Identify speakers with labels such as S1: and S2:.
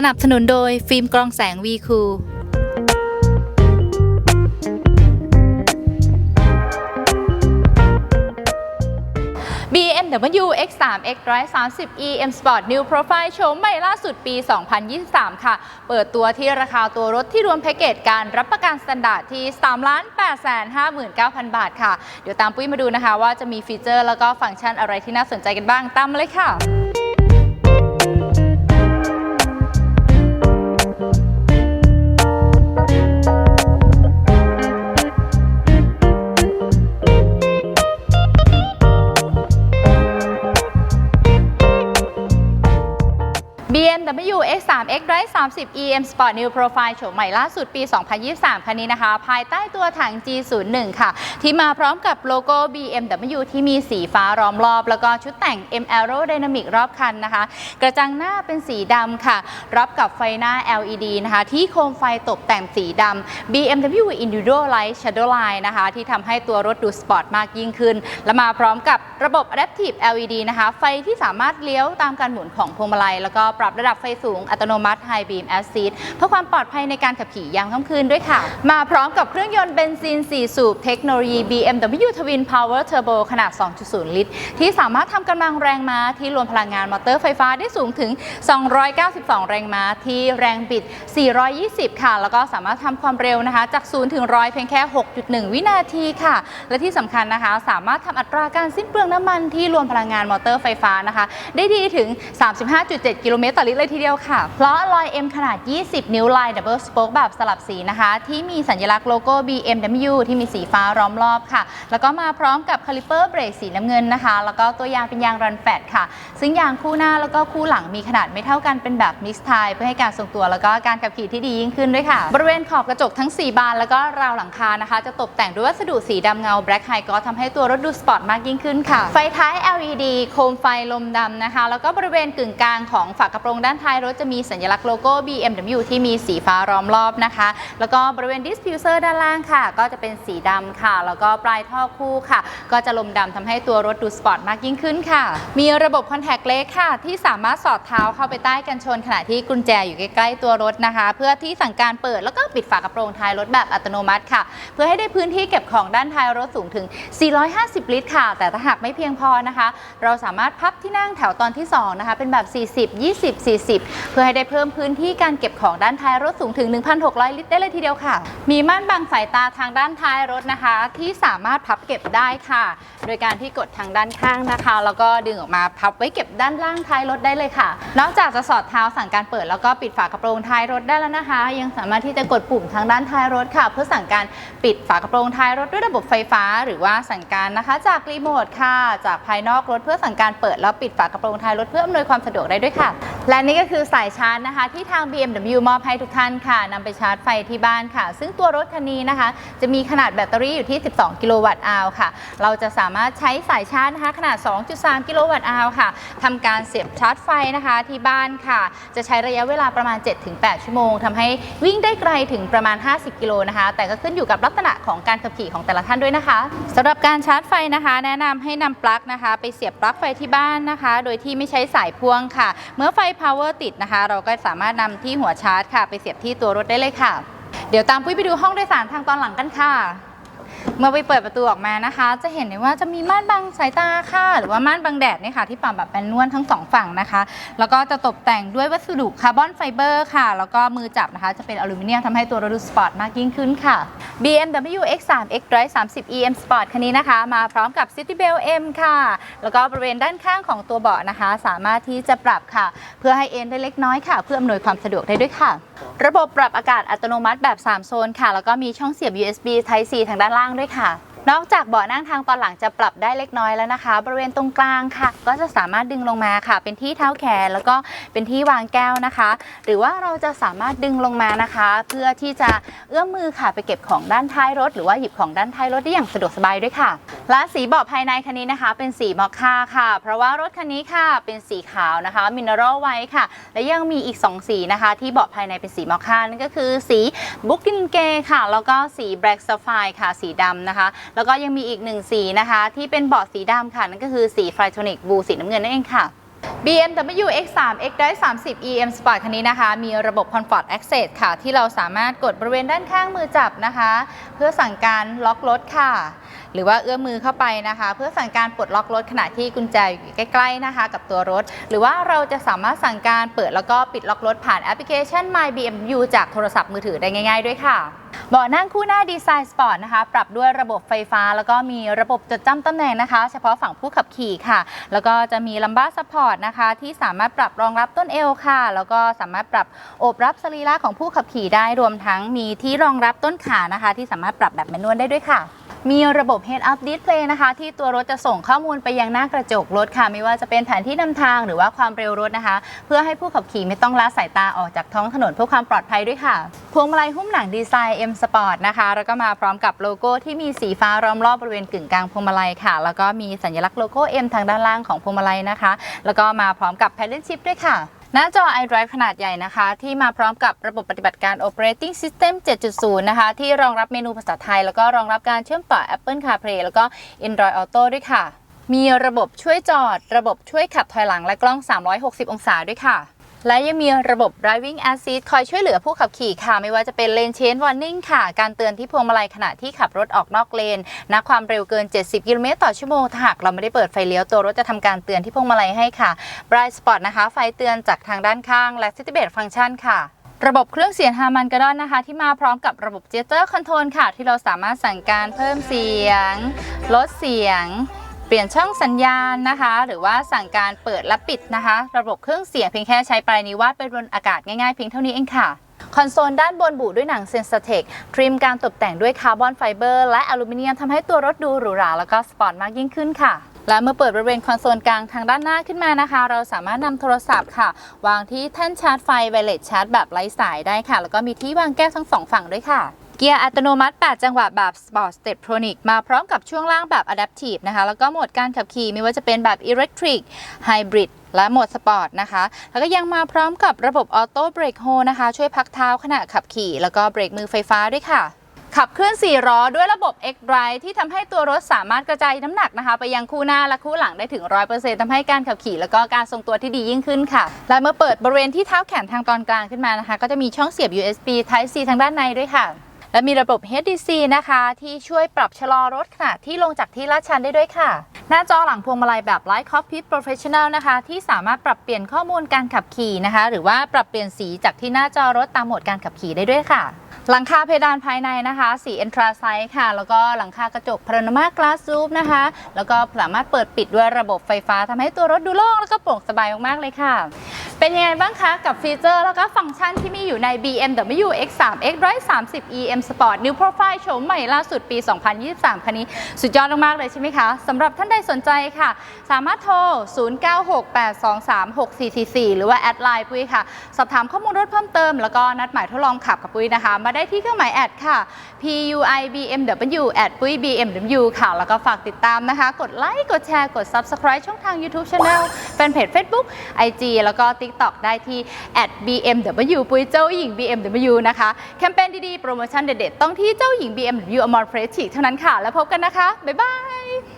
S1: สนับสนุนโดยฟิล์มกรองแสงวีคูบีเอ็ม BMW X3 X 130 e M Sport New Profile โฉมใหม่ล่าสุดปี 2023 ค่ะ เปิดตัวที่ราคาตัวรถที่รวมแพ็กเกจการรับประกันสแตนดาร์ดที่ 3 8 5 9 0 0 0 บาทค่ะ เดี๋ยวตามปุ้ยมาดูนะคะว่าจะมีฟีเจอร์แล้วก็ฟังก์ชันอะไรที่น่าสนใจกันบ้างตามมาเลยค่ะ X3 X Drive 30 EM Sport New Profile โฉมใหม่ล่าสุดปี 2023 คันนี้นะคะ ภายใต้ตัวถัง G01 ค่ะ ที่มาพร้อมกับโลโก้ BMW ที่มีสีฟ้าล้อมรอบ แล้วก็ชุดแต่ง M Aerodynamic รอบคันนะคะ กระจังหน้าเป็นสีดำค่ะ รับกับไฟหน้า LED นะคะ ที่โคมไฟตกแต่งสีดำ BMW Individual Light Shadow Line นะคะ ที่ทำให้ตัวรถดูสปอร์ตมากยิ่งขึ้น และมาพร้อมกับระบบ Adaptive LED นะคะ ไฟที่สามารถเลี้ยวตามการหมุนของพวงมาลัย แล้วก็ปรับระดับไฟสูงอัตโนมัติ High Beam Assist เพื่อความปลอดภัยในการขับขี่ยามค่ำคืนด้วยค่ะ มาพร้อมกับเครื่องยนต์เบนซิน 4 สูบเทคโนโลยี BMW Twin Power Turbo ขนาด 2.0 ลิตร ที่สามารถทำกำลังแรงม้าที่รวมพลังงานมอเตอร์ไฟฟ้าได้สูงถึง 292 แรงม้าที่แรงบิด 420 ค่ะ แล้วก็สามารถทำความเร็วนะคะ จาก 0 ถึง 100 เพียงแค่ 6.1 วินาทีค่ะ และที่สำคัญนะคะ สามารถทำอัตราการสิ้นเปลืองน้ำมันที่รวมพลังงานมอเตอร์ไฟฟ้านะคะ ได้ดีถึง 35.7 กิโลเมตรต่อลิตรเลยทีเดียวค่ะเพราะลอย M ขนาด 20 นิ้วลาย Double Spoke แบบสลับสีนะคะ ที่มีสัญลักษณ์โลโก้ BMW ที่มีสีฟ้าล้อมรอบค่ะ แล้วก็มาพร้อมกับคาลิเปอร์เบรกสีน้ำเงินนะคะ แล้วก็ตัวยางเป็นยางรันแฟตค่ะ ซึ่งยางคู่หน้าแล้วก็คู่หลังมีขนาดไม่เท่ากันเป็นแบบมิกซ์ไทเพื่อให้การทรงตัวแล้วก็การขับขี่ที่ดียิ่งขึ้นด้วยค่ะ บริเวณขอบกระจกทั้ง 4 บานแล้วก็ราวหลังคานะคะ จะตกแต่งด้วยวัสดุสีดำเงา Black High Gloss ทำให้ตัวรถดูสปอร์ตมากยิ่งขึ้นค่ะ ไฟท้าย LED โคมไฟลมดำนะคะ แล้วก็บริเวณกึ่งกลางของฝากระโปรงด้านท้ายรถจะมีสัญลักษณ์โลโก้ BMW ที่มีสีฟ้าล้อมรอบนะคะ แล้วก็บริเวณดิส f ิวเซอร์ด้านล่างค่ะ ก็จะเป็นสีดำค่ะ แล้วก็ปลายท่อคู่ค่ะ ก็จะลมดำทำให้ตัวรถดูสปอร์ตมากยิ่งขึ้นค่ะ มีระบบคอนแทคเลสค่ะ ที่สามารถสอดเท้าเข้าไปใต้กันชน ขณะที่กุญแจอยู่ใกล้ๆตัวรถนะคะ เพื่อที่สั่งการเปิดแล้วก็ปิดฝากระโปรงท้ายรถแบบอัตโนมัติค่ะ เพื่อให้ได้พื้นที่เก็บของด้านท้ายรถสูงถึง 450 ลิตรค่ะ แต่ถ้าหากไม่เพียงพอนะคะ เราสามารถพับที่นั่งแถวตอนที่2นะคะเป็นแบบ 40 20 40 เพื่อให้ได้เพิ่มพื้นที่การเก็บของด้านท้ายรถสูงถึง 1,600 ลิตรได้เลยทีเดียวค่ะ มีม่านบังสายตาทางด้านท้ายรถนะคะ ที่สามารถพับเก็บได้ค่ะ โดยการที่กดทางด้านข้างนะคะ แล้วก็ดึงออกมาพับไว้เก็บด้านล่างท้ายรถได้เลยค่ะ นอกจากจะสอดเท้าสั่งการเปิดแล้วก็ปิดฝากระโปรงท้ายรถได้แล้วนะคะ ยังสามารถที่จะกดปุ่มทางด้านท้ายรถค่ะ เพื่อสั่งการปิดฝากระโปรงท้ายรถด้วยระบบไฟฟ้า หรือว่าสั่งการนะคะ จากรีโมทค่ะ จากภายนอกรถเพื่อสั่งการเปิดแล้วปิดฝากระโปรงท้ายรถเพื่ออำนวยความสะดวกได้ด้วยค่ะ และนี่ก็คือสายชาร์จนะคะ ที่ทาง BMW มอบให้ทุกท่านค่ะนำไปชาร์จไฟที่บ้านค่ะ ซึ่งตัวรถคันนี้นะคะ จะมีขนาดแบตเตอรี่อยู่ที่ 12 กิโลวัตต์อาวค่ะ เราจะสามารถใช้สายชาร์จนะคะขนาด 2.3 กิโลวัตต์อาวค่ะทำการเสียบชาร์จไฟนะคะที่บ้านค่ะ จะใช้ระยะเวลาประมาณ 7-8 ชั่วโมงทำให้วิ่งได้ไกลถึงประมาณ 50 กิโลนะคะ แต่ก็ขึ้นอยู่กับลักษณะของการขับขี่ของแต่ละท่านด้วยนะคะสำหรับการชาร์จไฟนะคะ แนะนำให้นำปลั๊กนะคะ ไปเสียบปลั๊กไฟที่บ้านนะคะ โดยที่ไม่ใช้สายพ่วงค่ะ เมื่อไฟ power ติดนะคะ เราก็สามารถนำที่หัวชาร์จค่ะ ไปเสียบที่ตัวรถได้เลยค่ะ เดี๋ยวตามปุ้ยไปดูห้องโดยสารทางตอนหลังกันค่ะ เมื่อไปเปิดประตูออกมานะคะ จะเห็นได้ว่าจะมีม่านบังสายตาค่ะ หรือว่าม่านบังแดดเนี่ยค่ะที่ปรับแบบเป็นนวลทั้งสองฝั่งนะคะ แล้วก็จะตกแต่งด้วยวัสดุคาร์บอนไฟเบอร์ค่ะ แล้วก็มือจับนะคะ จะเป็นอลูมิเนียมทำให้ตัวรถดูสปอร์ตมากยิ่งขึ้นค่ะ BMW X3 X Drive 30 EM Sport คันนี้นะคะ มาพร้อมกับ City Belt M ค่ะ แล้วก็บริเวณด้านข้างของตัวเบาะนะคะ สามารถที่จะปรับค่ะ เพื่อให้เอ็นได้เล็กน้อยค่ะ เพื่ออำนวยความสะดวกได้ด้วยค่ะ ระบบปรับอากาศอัตโนมัติแบบ 3 โซนค่ะ แล้วก็มีช่องเสียบ USB Type C ทางด้านล่างด้วยค่ะ นอกจากเบาะนั่งทางตอนหลังจะปรับได้เล็กน้อยแล้วนะคะ บริเวณตรงกลางค่ะ ก็จะสามารถดึงลงมาค่ะ เป็นที่เท้าแขนแล้วก็เป็นที่วางแก้วนะคะ หรือว่าเราจะสามารถดึงลงมานะคะ เพื่อที่จะเอื้อมมือค่ะไปเก็บของด้านท้ายรถ หรือว่าหยิบของด้านท้ายรถได้อย่างสะดวกสบายด้วยค่ะ และสีเบาะภายในคันนี้นะคะ เป็นสีมอคค่าค่ะ เพราะว่ารถคันนี้ค่ะเป็นสีขาวนะคะมินเนอรัลไว้ค่ะ และยังมีอีก 2 สีนะคะ ที่เบาะภายในเป็นสีมอคค่านั่นก็คือสีบุกกินเกค่ะ แล้วก็สีแบล็กซ a ไฟค่ะ สีดำนะคะ แล้วก็ยังมีอีกหนึ่งสีนะคะ ที่เป็นเบาะสีดำค่ะ นั่นก็คือสีไฟโทนิกบูสีน้ำเงินนั่นเองค่ะ BMW X3 X Drive 30 EM Sport คันนี้นะคะ มีระบบ Comfort Access ค่ะ ที่เราสามารถกดบริเวณด้านข้างมือจับนะคะ เพื่อสั่งการล็อกรถค่ะ หรือว่าเอื้อมมือเข้าไปนะคะ เพื่อสั่งการปลดล็อกรถขณะที่กุญแจอยู่ใกล้ๆนะคะ กับตัวรถ หรือว่าเราจะสามารถสั่งการเปิดแล้วก็ปิดล็อกรถผ่านแอปพลิเคชัน My BMW จากโทรศัพท์มือถือได้ง่าย ๆ ด้วยค่ะเบาะนั่งคู่หน้าดีไซน์สปอร์ตนะคะ ปรับด้วยระบบไฟฟ้า แล้วก็มีระบบจดจำตำแหน่งนะคะ เฉพาะฝั่งผู้ขับขี่ค่ะ แล้วก็จะมีลัมบ้าซัพพอร์ตนะคะ ที่สามารถปรับรองรับต้นเอวค่ะ แล้วก็สามารถปรับโอบรับสรีระของผู้ขับขี่ได้รวมทั้งมีที่รองรับต้นขานะคะ ที่สามารถปรับแบบแมนนวลได้ด้วยค่ะมีระบบ Head Up Display นะคะ ที่ตัวรถจะส่งข้อมูลไปยังหน้ากระจกรถค่ะ ไม่ว่าจะเป็นแผนที่นำทางหรือว่าความเร็วรถนะคะ เพื่อให้ผู้ขับขี่ไม่ต้องละสายตาออกจากท้องถนนเพื่อความปลอดภัยด้วยค่ะ วงมาลัยหุ้มหนังดีไซน์ M Sport นะคะแล้วก็มาพร้อมกับโลโก้ที่มีสีฟ้าล้อมรอบบริเวณกึ่งกลางพวงมาลัยค่ะ แล้วก็มีสัญลักษณ์โลโก้ M ทางด้านล่างของพวงมาลัยนะคะ แล้วก็มาพร้อมกับ Paddle Shift ด้วยค่ะหน้าจอ iDrive ขนาดใหญ่นะคะ ที่มาพร้อมกับระบบปฏิบัติการ Operating System 7.0 นะคะ ที่รองรับเมนูภาษาไทย แล้วก็รองรับการเชื่อมต่อ Apple CarPlay แล้วก็ Android Auto ด้วยค่ะ มีระบบช่วยจอด ระบบช่วยขับถอยหลังและกล้อง 360 องศาด้วยค่ะ และยังมีระบบ driving assist คอยช่วยเหลือผู้ขับขี่ค่ะ ไม่ว่าจะเป็น lane change warning ค่ะ การเตือนที่พวงมาลัยขณะที่ขับรถออกนอกเลนณความเร็วเกิน 70 กิโลเมตรต่อชั่วโมงถ้าหากเราไม่ได้เปิดไฟเลี้ยวตัวรถจะทำการเตือนที่พวงมาลัยให้ค่ะ bright spot นะคะ ไฟเตือนจากทางด้านข้าง และ city belt function ค่ะระบบเครื่องเสียงฮามันกระดอนนะคะ ที่มาพร้อมกับระบบ Jetter Control ค่ะ ที่เราสามารถสั่งการเพิ่มเสียง ลดเสียง เปลี่ยนช่องสัญญาณนะคะ หรือว่าสั่งการเปิดและปิดนะคะ ระบบเครื่องเสียงเพียงแค่ใช้ปลายนิ้ววาดไปบนอากาศง่ายๆเพียงเท่านี้เองค่ะคอนโซลด้านบนบุด้วยหนังเซนสเทคทริมการตกแต่งด้วยคาร์บอนไฟเบอร์และอลูมิเนียมทำให้ตัวรถดูหรูหราแล้วก็สปอร์ตมากยิ่งขึ้นค่ะ และเมื่อเปิดบริเวณคอนโซลกลางทางด้านหน้าขึ้นมานะคะ เราสามารถนำโทรศัพท์ค่ะ วางที่แท่นชาร์จไฟไวเลสชาร์จแบบไร้สายได้ค่ะ แล้วก็มีที่วางแก้วทั้งสองฝั่งด้วยค่ะ เกียร์อัตโนมัติ 8 จังหวะแบบ Sport Steptronic มาพร้อมกับช่วงล่างแบบ Adaptive นะคะ แล้วก็โหมดการขับขี่ไม่ว่าจะเป็นแบบ Electric Hybrid และโหมดสปอร์ตนะคะ แล้วก็ยังมาพร้อมกับระบบ Auto Brake Hold นะคะ ช่วยพักเท้าขณะขับขี่ แล้วก็เบรกมือไฟฟ้าด้วยค่ะขับเคลื่อน4ล้อด้วยระบบ X Drive ที่ทำให้ตัวรถสามารถกระจายน้ำหนักนะคะ ไปยังคู่หน้าและคู่หลังได้ถึง 100%ทำให้การขับขี่ แล้วก็การทรงตัวที่ดียิ่งขึ้นค่ะ และเมื่อเปิดบริเวณที่เท้าแขนทางตอนกลางขึ้นมานะคะ ก็จะมีช่องเสียบ USB Type C ทางด้านในด้วยค่ะ และมีระบบ HDC นะคะ ที่ช่วยปรับชะลอรถขณะที่ลงจากที่ลาดชันได้ด้วยค่ะ หน้าจอหลังพวงมาลัยแบบ Light Cockpit Professional นะคะ ที่สามารถปรับเปลี่ยนข้อมูลการขับขี่นะคะ หรือว่าปรับเปลี่ยนสีจากที่หน้าจอรถตามโหมดการขับขี่ได้ด้วยค่ะ หลังคาเพดานภายในนะคะสี Anthracite ค่ะ แล้วก็หลังคากระจก Panorama Glass Roof นะคะ แล้วก็สามารถเปิดปิดด้วยระบบไฟฟ้าทำให้ตัวรถดูโล่งแล้วก็โปร่งสบายมากๆเลยค่ะ เป็นยังไงบ้างคะ กับฟีเจอร์แล้วก็ฟังก์ชันที่มีอยู่ใน BMW X3 X 130 EM Sport New Profile โฉมใหม่ล่าสุดปี 2023 คันนี้ สุดยอดมากๆเลยใช่ไหมคะสำหรับท่านใดสนใจค่ะ สามารถโทร 0968236444 หรือว่าแอดไลน์ปุ้ยค่ะ สอบถามข้อมูลรถเพิ่มเติมแล้วก็นัดหมายทดลองขับกับปุ้ยนะคะมาได้ที่เครื่องหมายแอดค่ะ PUI BMW แอดปุ้ย BMW ค่ะ แล้วก็ฝากติดตามนะคะ กดไลค์ กดแชร์ กด Subscribe ช่องทาง YouTube Channel แฟนเพจ Facebook IG แล้วก็ TikTok ได้ที่ @BMW ปุ้ยเจ้าหญิง BMW นะคะ แคมเปญดีๆ โปรโมชั่นเด็ดๆ ต้องที่เจ้าหญิง BMW Amor Prestige เท่านั้นค่ะ แล้วพบกันนะคะ บ๊ายบาย